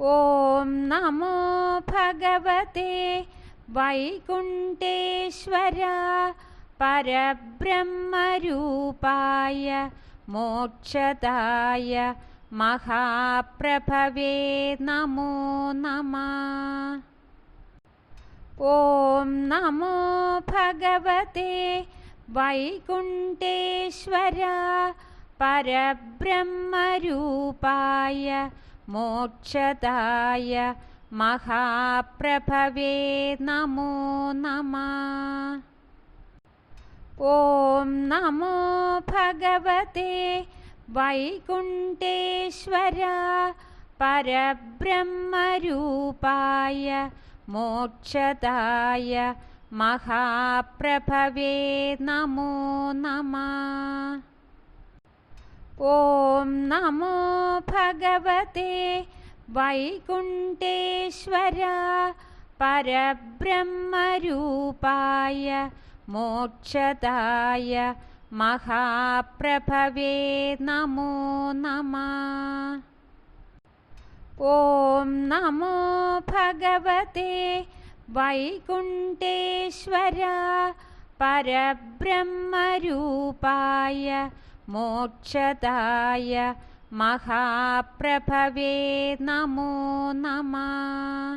ॐ नमो भगवते वैकुण्ठेश्वर परब्रह्मरूपाय मोक्षदाय महाप्रभवे नमो नमः। ॐ नमो भगवते वैकुण्ठेश्वर परब्रह्मरूपाय मोक्षदाय महाप्रभवे नमो नमः। ॐ नमो भगवते वैकुण्ठेश्वर परब्रह्मरूपाय मोक्षदाय महाप्रभवे नमो नमः ॐ नमो भगवते वैकुण्ठेश्वर परब्रह्मरूपाय मोक्षदाय महाप्रभवे नमो नमः। ॐ नमो भगवते वैकुण्ठेश्वर परब्रह्मरूपाय मोक्षदाय महाप्रभवे नमो नमः